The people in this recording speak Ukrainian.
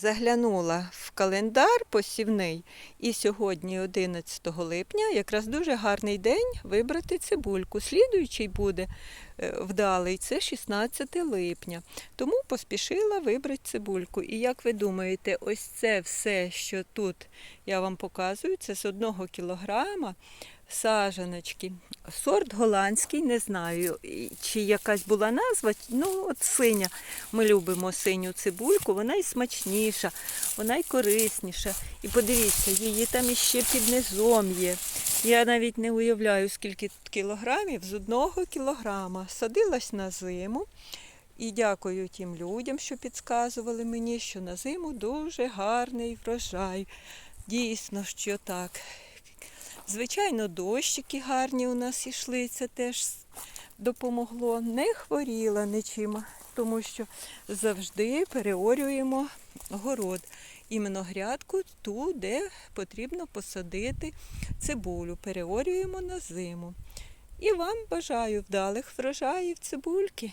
Заглянула в календар посівний, і сьогодні, 11 липня, якраз дуже гарний день вибрати цибульку. Слідуючий буде вдалий, це 16 липня. Тому поспішила вибрати цибульку. І як ви думаєте, ось це все, що тут я вам показую, це з одного кілограма сажаночки. Сорт голландський, не знаю, чи якась була назва. Ну, от синя. Ми любимо синю цибульку, вона і смачніша, вона і корисніша. І подивіться, її там іще під низом є. Я навіть не уявляю, скільки кілограмів з одного кілограма. Садилась на зиму. І дякую тим людям, що підказували мені, що на зиму дуже гарний врожай. Дійсно, що так. Звичайно, дощики гарні у нас ішли, це теж допомогло. Не хворіла нічим, тому що завжди переорюємо город. Іменно грядку ту, де потрібно посадити цибулю. Переорюємо на зиму. І вам бажаю вдалих врожаїв цибульки.